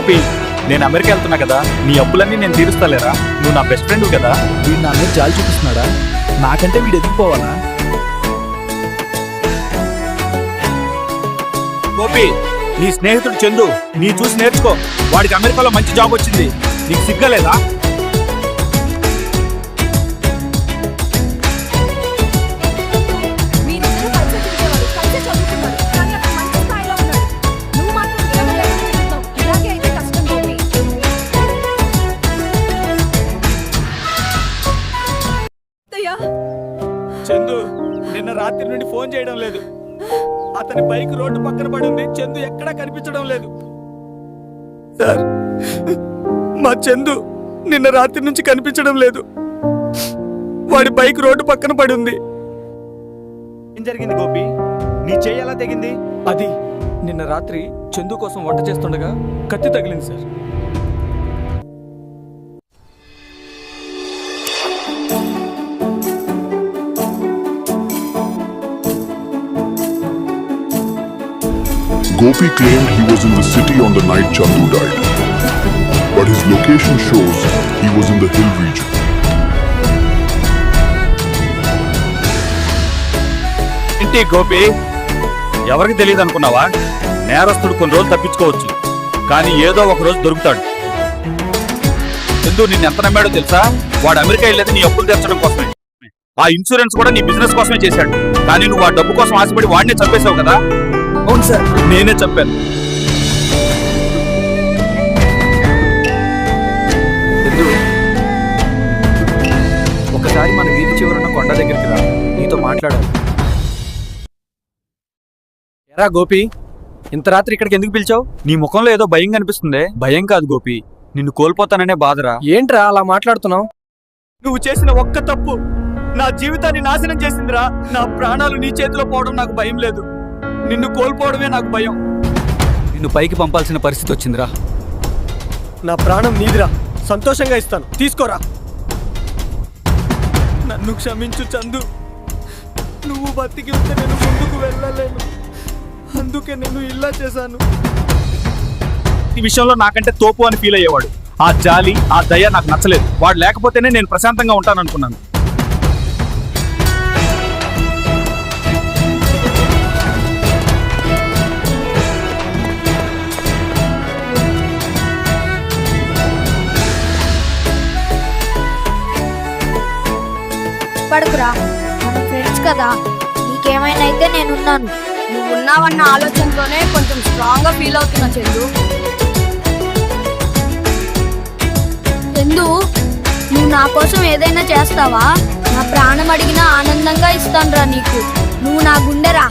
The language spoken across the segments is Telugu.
గోపి నేను అమెరికా వెళ్తున్నా కదా నీ అప్పులన్నీ నేను తీరుస్తాలేరా? నువ్వు నా బెస్ట్ ఫ్రెండ్ కదా. వీడు నా మీద జాలి చూపిస్తున్నాడా? నాకంటే వీడు ఎదిగిపోవాలా గోపి నీ స్నేహితుడు చందు నీ చూసి నేర్చుకో. వాడికి అమెరికాలో మంచి జాబ్ వచ్చింది. నీకు సిగ్గలేదా చందు నిన్న రాత్రి నుండి ఫోన్ చేయడం లేదు. అతని బైక్ రోడ్డు పక్కన పడింది చందు ఎక్కడా కనిపించడం లేదు. సార్ మా చందు నిన్న రాత్రి నుంచి కనిపించడం లేదు. వాడి బైక్ రోడ్డు పక్కన పడి ఉంది. ఏం జరిగింది గోపి? నీ చెయ్యి ఎలా తెగింది? అది నిన్న రాత్రి చందు కోసం వంట చేస్తుండగా కత్తి తగిలింది sir. Gopi claimed he was in the city on the night Chandu died. But his location shows he was in the hill region. ఏంటి గోపి? ఎవరికి తెలియదు అనుకున్నావా? నేరస్తుడు కొన్ని రోజులు తప్పించుకోవచ్చు. కానీ ఏదో ఒక రోజు దొరుకుతాడు. ఎందుకు నిన్ను ఎంత నమ్మాడో తెలుసా? వాడు అమెరికా వెళ్ళేది నీ అప్పులు తెచ్చడం కోసమే. ఆ ఇన్సూరెన్స్ కూడా నీ బిజినెస్ కోసమే చేశాడు. కానీ నువ్వు ఆ డబ్బు కోసం ఆశపడి వాడినే చంపేశావు కదా? అవును సార్. నేనే చందు ఒకసారి మన వీధి చివరున్న కొండ దగ్గరికి రా. నీతో మాట్లాడాలి. ఎరా గోపి ఇంత రాత్రి ఇక్కడికి ఎందుకు పిలిచావు? నీ ముఖంలో ఏదో భయం కనిపిస్తుంది. భయం కాదు గోపి నిన్ను కోల్పోతాననే బాధరా. ఏంట్రా అలా మాట్లాడుతున్నావు? నువ్వు చేసిన ఒక్క తప్పు నా జీవితాన్ని నాశనం చేసిందిరా. నా ప్రాణాలు నీ చేతిలో పోవడం నాకు భయం లేదు. నిన్ను కోల్పోవడమే నాకు భయం. నిన్ను పైకి పంపాల్సిన పరిస్థితి వచ్చిందిరా. నా ప్రాణం నీదిరా. సంతోషంగా ఇస్తాను. తీసుకోరా. నన్ను క్షమించు చందు. నువ్వు బతికి ఉంటే నేను ముందుకు వెళ్ళలేను. అందుకే నేను ఇలా చేశాను. ఈ విషయంలో నాకంటే తోపు అని ఫీల్ అయ్యేవాడు. ఆ జాలి ఆ దయ నాకు నచ్చలేదు. వాడు లేకపోతేనే నేను ప్రశాంతంగా ఉంటాను అనుకున్నాను భయపడకురా. మనం ఫ్రెండ్స్ కదా. నీకేమైనా అయితే నేనున్నాను. నువ్వు ఉన్నావన్న ఆలోచనతోనే కొంచెం స్ట్రాంగ్గా ఫీల్ అవుతున్నా చందు. ఎందు నువ్వు నా కోసం ఏదైనా చేస్తావా? నా ప్రాణం అడిగినా ఆనందంగా ఇస్తానురా నీకు. నువ్వు నా గుండెరా.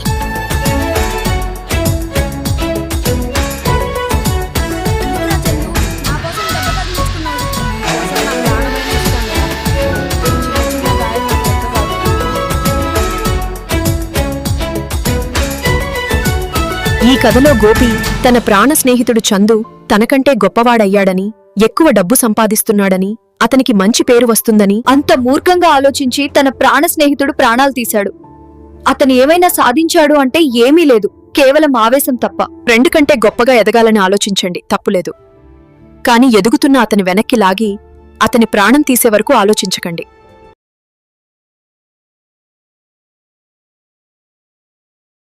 ఈ కథలో గోపి తన ప్రాణ స్నేహితుడు చందు తనకంటే గొప్పవాడయ్యాడని ఎక్కువ డబ్బు సంపాదిస్తున్నాడని అతనికి మంచి పేరు వస్తుందని అంత మూర్ఖంగా ఆలోచించి తన ప్రాణ స్నేహితుడు ప్రాణాలు తీశాడు. అతను ఏమైనా సాధించాడు అంటే ఏమీ లేదు కేవలం ఆవేశం తప్ప. ఫ్రెండ్ కంటే గొప్పగా ఎదగాలని ఆలోచించండి తప్పులేదు కాని ఎదుగుతున్న అతని వెనక్కి లాగి అతని ప్రాణం తీసే వరకు ఆలోచించకండి.